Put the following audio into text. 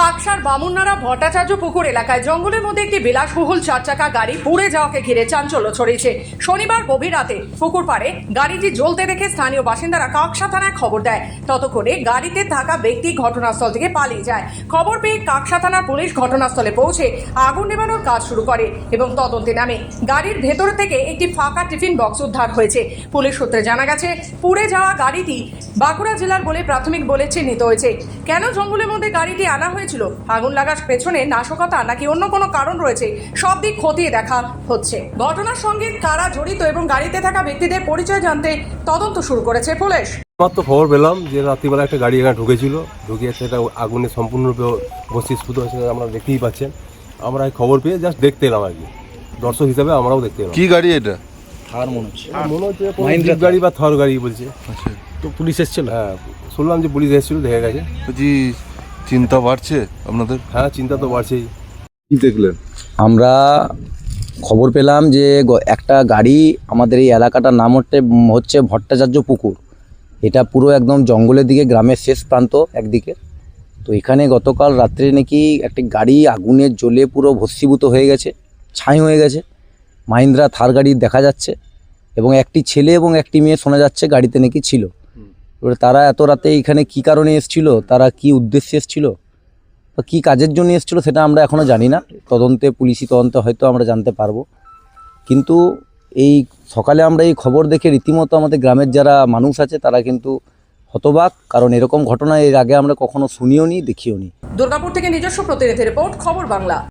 কাকসার বামুন্নারা ভট্টাচার্য পুকুর এলাকায়। জঙ্গলের মধ্যে একটি বিলাসবহুল চার চাকা গাড়ি পুড়ে যাওয়াকে ঘিরে চাঞ্চল্য ছড়িয়েছে। শনিবার গভীর রাতে পুকুর পাড়ে গাড়িটি জ্বলতে দেখে স্থানীয় বাসিন্দারা কাকসা থানায় খবর দেয়। ততক্ষণে গাড়িতে থাকা ব্যক্তি ঘটনাস্থল থেকে পালিয়ে যায়। খবর পেয়ে কাকসা থানার পুলিশ ঘটনাস্থলে পৌঁছে আগুন নেভানোর কাজ শুরু করে এবং তদন্তে নামে। গাড়ির ভেতর থেকে একটি ফাঁকা টিফিন বক্স উদ্ধার হয়েছে। পুলিশ সূত্রে জানা গেছে, পুড়ে যাওয়া গাড়িটি বাঁকুড়া জেলার বলে প্রাথমিক বলে চিহ্নিত হয়েছে। কেন জঙ্গলের মধ্যে গাড়িটি আনা হয়েছিল আগুন লাগার পেছনে নাশকতা নাকি অন্য কোনো কারণ রয়েছে সব দিক খতিয়ে দেখা হচ্ছে। ঘটনার সঙ্গে কারা জড়িত এবং গাড়িতে থাকা ব্যক্তিদের পরিচয় জানতে তদন্ত শুরু করেছে পুলিশ। আমার তো খবর পেলাম যে রাত্রিবেলা একটা গাড়ি এখানে ঢুকেছিল। ঢুকিয়ে সেটা আগুনে সম্পূর্ণরূপে বস্তিস্ফুত হয়েছে আমরা দেখতেই পাচ্ছেন। আমরা এই খবর পেয়ে জাস্ট দেখতে এলাম আর কি। দর্শক হিসাবে আমরাও দেখতে এলাম। কি গাড়ি এটা? আর মনে হচ্ছে। মনে হচ্ছে জিপ গাড়ি বা থর গাড়ি বলছে। আচ্ছা তো পুলিশ এসেছিল? হ্যাঁ শুনলাম যে পুলিশ এসেছিল দেখে গেছে। বলছি চিন্তা বাড়ছে আপনাদের? হ্যাঁ চিন্তা তো বাড়ছেই। কি দেখলেন? আমরা খবর পেলাম যে একটা গাড়ি আমাদের এই এলাকাটার নাম হচ্ছে হচ্ছে ভট্টাচার্য পুকুর। এটা পুরো একদম জঙ্গলের দিকে গ্রামের শেষ প্রান্ত একদিকে। তো এখানে গতকাল রাত্রে নাকি একটি গাড়ি আগুনে জ্বলে পুরো ভস্মীভূত হয়ে গেছে ছাই হয়ে গেছে। মাহিন্দ্রা থার গাড়ি দেখা যাচ্ছে এবং একটি ছেলে এবং একটি মেয়ে শোনা যাচ্ছে গাড়িতে নাকি ছিল। এবারে তারা এত রাতে এখানে কি কারণে এসেছিল? তারা কি উদ্দেশ্যে এসেছিল? বা কী কাজের জন্য এসেছিল সেটা আমরা এখনও জানি না। তদন্তে, পুলিশি তদন্তে হয়তো আমরা জানতে পারব। কিন্তু এই সকালে আমরা এই খবর দেখে রীতিমতো আমাদের গ্রামের যারা মানুষ আছে, তারা কিন্তু হতবাক। কারণ এরকম ঘটনা এর আগে আমরা কখনো শুনিও নি দেখিও নি দুর্গাপুর থেকে নিজস্ব প্রতিনিধি রিপোর্ট, খবর বাংলা।